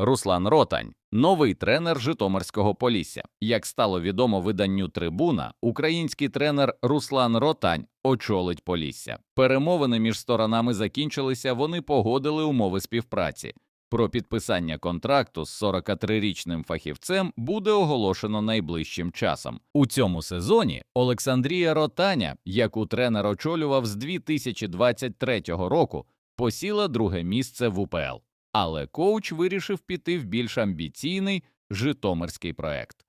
Руслан Ротань, новий тренер Житомирського Полісся. Як стало відомо виданню Трибуна, український тренер Руслан Ротань очолить Полісся. Перемовини між сторонами закінчилися. Вони погодили умови співпраці. Про підписання контракту з 43-річним фахівцем буде оголошено найближчим часом. У цьому сезоні Олександрія Ротаня, яку тренер очолював з 2023 року, посіла друге місце в УПЛ. Але коуч вирішив піти в більш амбіційний житомирський проект.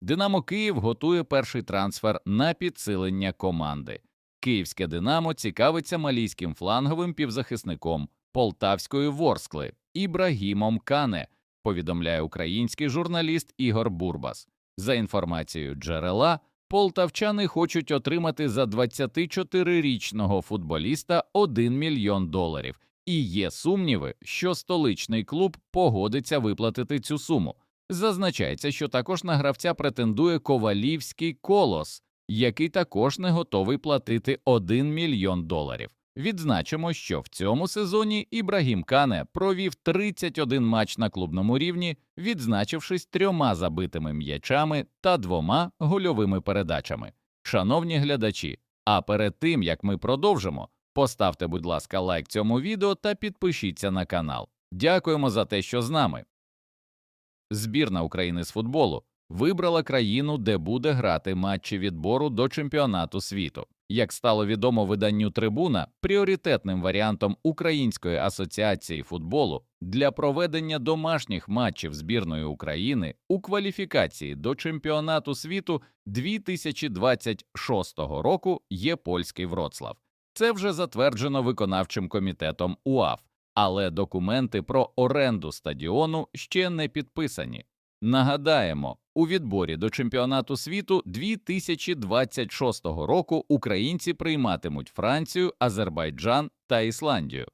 Динамо Київ готує перший трансфер на підсилення команди. Київське Динамо цікавиться малійським фланговим півзахисником полтавської Ворскли Ібрагімом Кане, повідомляє український журналіст Ігор Бурбас. За інформацією джерела, полтавчани хочуть отримати за 24-річного футболіста 1 мільйон доларів, і є сумніви, що столичний клуб погодиться виплатити цю суму. Зазначається, що також на гравця претендує ковалівський колос, який також не готовий платити 1 мільйон доларів. Відзначимо, що в цьому сезоні Ібрагім Кане провів 31 матч на клубному рівні, відзначившись трьома забитими м'ячами та двома гольовими передачами. Шановні глядачі, а перед тим як ми продовжимо, поставте, будь ласка, лайк цьому відео та підпишіться на канал. Дякуємо за те, що з нами. Збірна України з футболу вибрала країну, де буде грати матчі відбору до чемпіонату світу. Як стало відомо виданню Трибуна, пріоритетним варіантом Української асоціації футболу для проведення домашніх матчів збірної України у кваліфікації до чемпіонату світу 2026 року є польський Вроцлав. Це вже затверджено виконавчим комітетом УАФ, але документи про оренду стадіону ще не підписані. Нагадаємо, у відборі до чемпіонату світу 2026 року українці прийматимуть Францію, Азербайджан та Ісландію.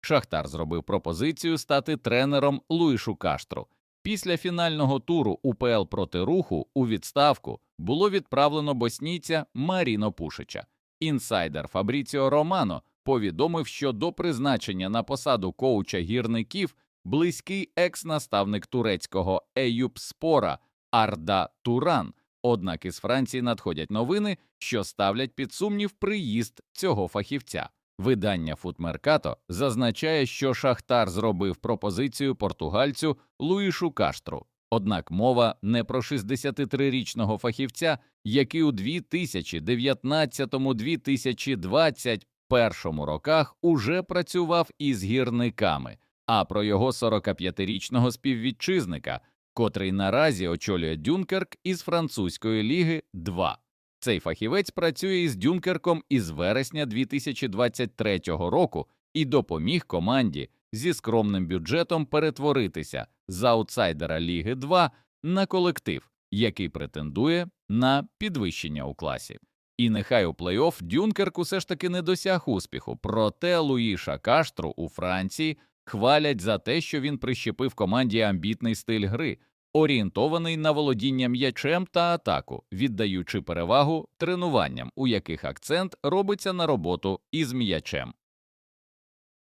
Шахтар зробив пропозицію стати тренером Луїшу Каштру. Після фінального туру УПЛ проти руху у відставку було відправлено боснійця Маріно Пушича. Інсайдер Фабріціо Романо повідомив, що до призначення на посаду коуча гірників близький екс-наставник турецького Еюб Спора Арда Туран. Однак із Франції надходять новини, що ставлять під сумнів приїзд цього фахівця. Видання Футмеркато зазначає, що Шахтар зробив пропозицію португальцю Луїшу Каштру. Однак мова не про 63-річного фахівця, який у 2019-2021 роках уже працював із гірниками, а про його 45-річного співвітчизника, котрий наразі очолює Дюнкерк із французької ліги 2. Цей фахівець працює із Дюнкерком із вересня 2023 року і допоміг команді зі скромним бюджетом перетворитися з аутсайдера Ліги 2 на колектив, який претендує на підвищення у класі. І нехай у плей-офф Дюнкерк усе ж таки не досяг успіху, проте Луїша Каштру у Франції хвалять за те, що він прищепив команді амбітний стиль гри, орієнтований на володіння м'ячем та атаку, віддаючи перевагу тренуванням, у яких акцент робиться на роботу із м'ячем.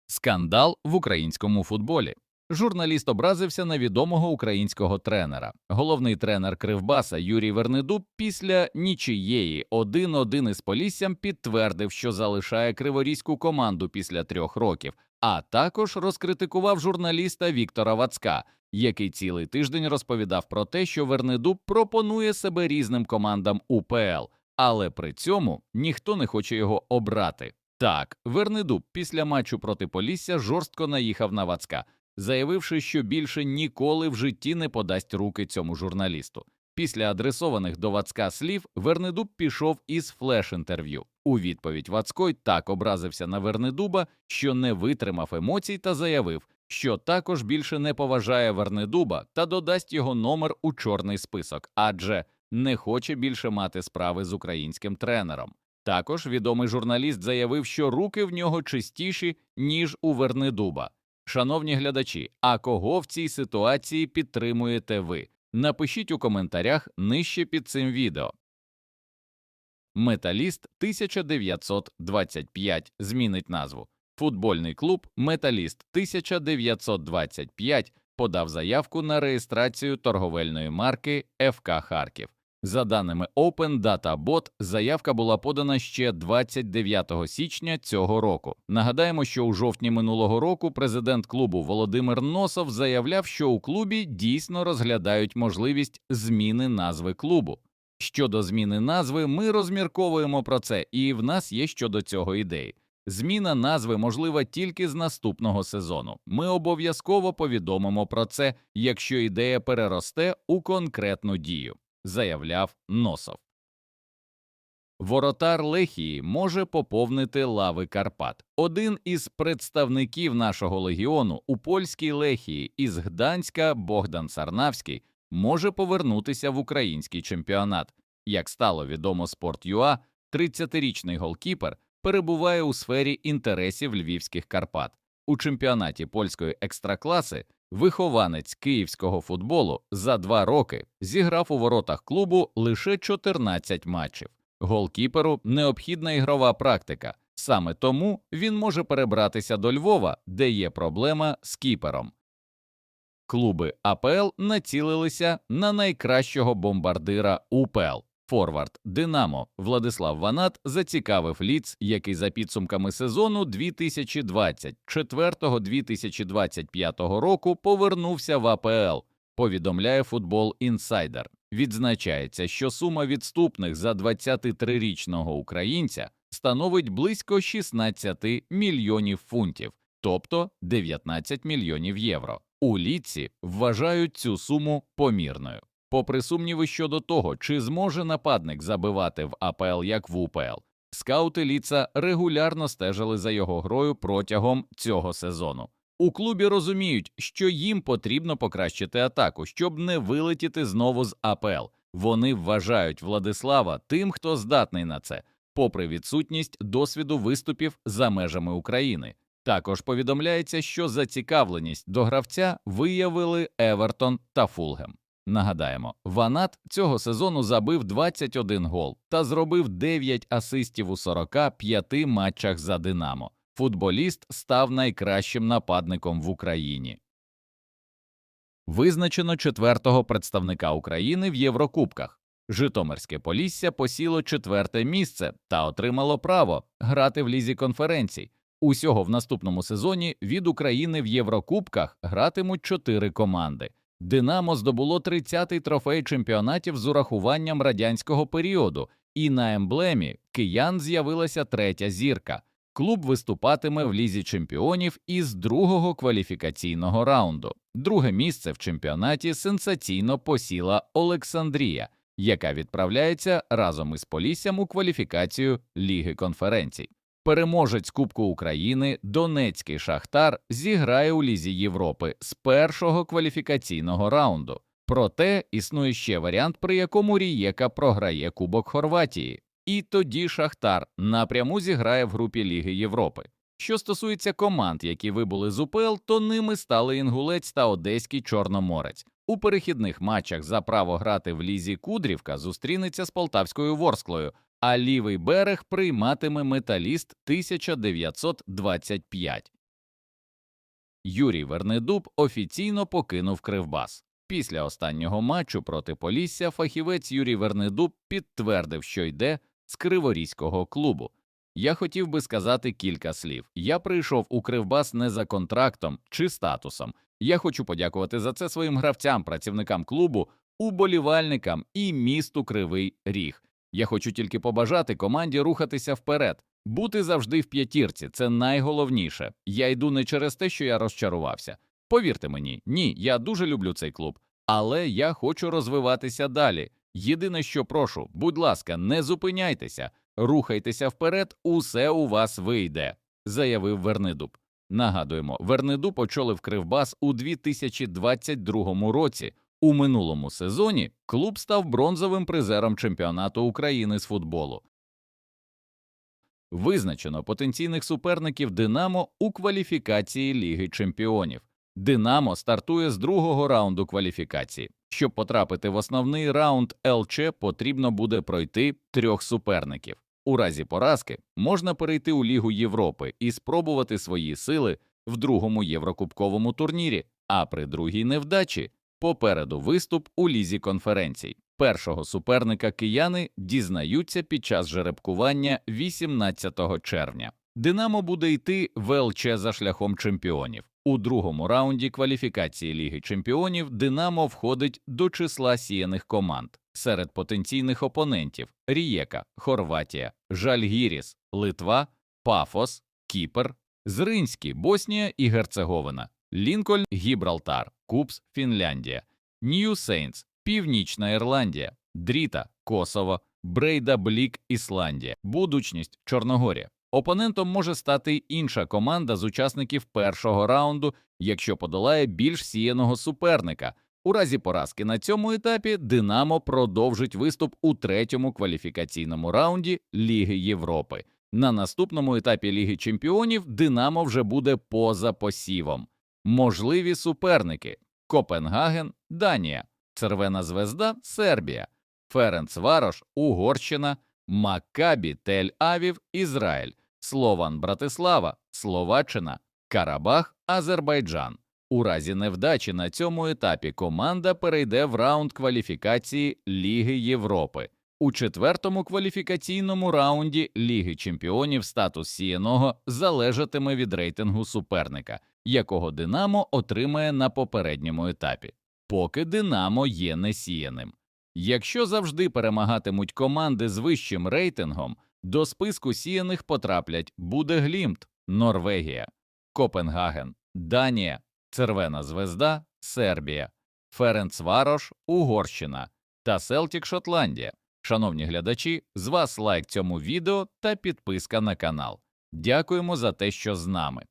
Скандал в українському футболі. Журналіст образився на відомого українського тренера. Головний тренер Кривбаса Юрій Вернедуб після нічиєї 1-1 із Поліссям підтвердив, що залишає криворізьку команду після трьох років, а також розкритикував журналіста Віктора Вацка, який цілий тиждень розповідав про те, що Вернедуб пропонує себе різним командам УПЛ, але при цьому ніхто не хоче його обрати. Так, Вернедуб після матчу проти Полісся жорстко наїхав на Вацка, заявивши, що більше ніколи в житті не подасть руки цьому журналісту. Після адресованих до Вацка слів Вернедуб пішов із флеш-інтерв'ю. У відповідь Вацкой так образився на Вернедуба, що не витримав емоцій та заявив, що також більше не поважає Вернедуба та додасть його номер у чорний список, адже не хоче більше мати справи з українським тренером. Також відомий журналіст заявив, що руки в нього чистіші, ніж у Вернедуба. Шановні глядачі, а кого в цій ситуації підтримуєте ви? Напишіть у коментарях нижче під цим відео. Металіст 1925 змінить назву. Футбольний клуб Металіст 1925 подав заявку на реєстрацію торговельної марки ФК Харків. За даними Open Data Bot, заявка була подана ще 29 січня цього року. Нагадаємо, що у жовтні минулого року президент клубу Володимир Носов заявляв, що у клубі дійсно розглядають можливість зміни назви клубу. Щодо зміни назви, ми розмірковуємо про це, і в нас є щодо цього ідеї. Зміна назви можлива тільки з наступного сезону. Ми обов'язково повідомимо про це, якщо ідея переросте у конкретну дію, заявляв Носов. Воротар Лехії може поповнити лави Карпат. Один із представників нашого легіону у польській Лехії із Гданська Богдан Сарнавський може повернутися в український чемпіонат. Як стало відомо Sport.ua, 30-річний голкіпер перебуває у сфері інтересів львівських Карпат. У чемпіонаті польської екстракласи вихованець київського футболу за два роки зіграв у воротах клубу лише 14 матчів. Голкіперу необхідна ігрова практика. Саме тому він може перебратися до Львова, де є проблема з кіпером. Клуби АПЛ націлилися на найкращого бомбардира УПЛ. Форвард Динамо Владислав Ванат зацікавив ліц, який за підсумками сезону 2024-2025 року повернувся в АПЛ. Повідомляє Футбол Інсайдер. Відзначається, що сума відступних за 23-річного українця становить близько 16 мільйонів фунтів, тобто 19 мільйонів євро. У ліці вважають цю суму помірною. Попри сумніви щодо того, чи зможе нападник забивати в АПЛ як в УПЛ, скаути ліца регулярно стежили за його грою протягом цього сезону. У клубі розуміють, що їм потрібно покращити атаку, щоб не вилетіти знову з АПЛ. Вони вважають Владислава тим, хто здатний на це, попри відсутність досвіду виступів за межами України. Також повідомляється, що зацікавленість до гравця виявили Евертон та Фулгем. Нагадаємо, Ванат цього сезону забив 21 гол та зробив 9 асистів у 45 матчах за Динамо. Футболіст став найкращим нападником в Україні. Визначено четвертого представника України в Єврокубках. Житомирське Полісся посіло четверте місце та отримало право грати в лізі конференцій. Усього в наступному сезоні від України в Єврокубках гратимуть чотири команди. Динамо здобуло 30-й трофей чемпіонатів з урахуванням радянського періоду, і на емблемі киян з'явилася третя зірка. Клуб виступатиме в лізі чемпіонів із другого кваліфікаційного раунду. Друге місце в чемпіонаті сенсаційно посіла Олександрія, яка відправляється разом із Поліссям у кваліфікацію Ліги конференцій. Переможець Кубку України Донецький Шахтар зіграє у Лізі Європи з першого кваліфікаційного раунду. Проте існує ще варіант, при якому Рієка програє Кубок Хорватії, і тоді Шахтар напряму зіграє в групі Ліги Європи. Що стосується команд, які вибули з УПЛ, то ними стали Інгулець та Одеський Чорноморець. У перехідних матчах за право грати в лізі Кудрівка зустрінеться з Полтавською Ворсклою, а лівий берег прийматиме металіст 1925. Юрій Вернедуб офіційно покинув Кривбас. Після останнього матчу проти Полісся фахівець Юрій Вернедуб підтвердив, що йде з криворізького клубу. Я хотів би сказати кілька слів. Я прийшов у Кривбас не за контрактом чи статусом. Я хочу подякувати за це своїм гравцям, працівникам клубу, уболівальникам і місту Кривий Ріг. Я хочу тільки побажати команді рухатися вперед, бути завжди в п'ятірці. Це найголовніше. Я йду не через те, що я розчарувався. Повірте мені, ні, я дуже люблю цей клуб, але я хочу розвиватися далі. Єдине, що прошу, будь ласка, не зупиняйтеся, рухайтеся вперед, усе у вас вийде, заявив Вернидуб. Нагадуємо, Вернидуб очолив Кривбас у 2022 році. У минулому сезоні клуб став бронзовим призером чемпіонату України з футболу. Визначено потенційних суперників Динамо у кваліфікації Ліги Чемпіонів. Динамо стартує з другого раунду кваліфікації. Щоб потрапити в основний раунд ЛЧ, потрібно буде пройти трьох суперників. У разі поразки можна перейти у Лігу Європи і спробувати свої сили в другому єврокубковому турнірі, а при другій невдачі попереду виступ у лізі конференцій. Першого суперника кияни дізнаються під час жеребкування 18 червня. Динамо буде йти в ЛЧ за шляхом чемпіонів. У другому раунді кваліфікації Ліги Чемпіонів Динамо входить до числа сіяних команд серед потенційних опонентів: Рієка, Хорватія, Жальгіріс, Литва, Пафос, Кіпр, Зринський, Боснія і Герцеговина, Лінкольн, Гібралтар, Купс, Фінляндія, Нью Сейнс, Північна Ірландія, Дріта, Косово, Брейда Блік, Ісландія, Будучність, Чорногорія. Опонентом може стати інша команда з учасників першого раунду, якщо подолає більш сіяного суперника. У разі поразки на цьому етапі Динамо продовжить виступ у третьому кваліфікаційному раунді Ліги Європи. На наступному етапі Ліги Чемпіонів Динамо вже буде поза посівом. Можливі суперники: Копенгаген, Данія, Червена Звезда, Сербія, Ференцварош, Угорщина, Маккабі, Тель-Авів, Ізраїль, Слован Братислава, Словаччина, Карабах, Азербайджан. У разі невдачі на цьому етапі команда перейде в раунд кваліфікації Ліги Європи. У четвертому кваліфікаційному раунді Ліги Чемпіонів статус сіяного залежатиме від рейтингу суперника, якого Динамо отримає на попередньому етапі, поки Динамо є несіяним. Якщо завжди перемагатимуть команди з вищим рейтингом, до списку сіяних потраплять Будеглімт, Норвегія, Копенгаген, Данія, Червена Звезда, Сербія, Ференцварош, Угорщина та Селтік Шотландія. Шановні глядачі, з вас лайк цьому відео та підписка на канал. Дякуємо за те, що з нами.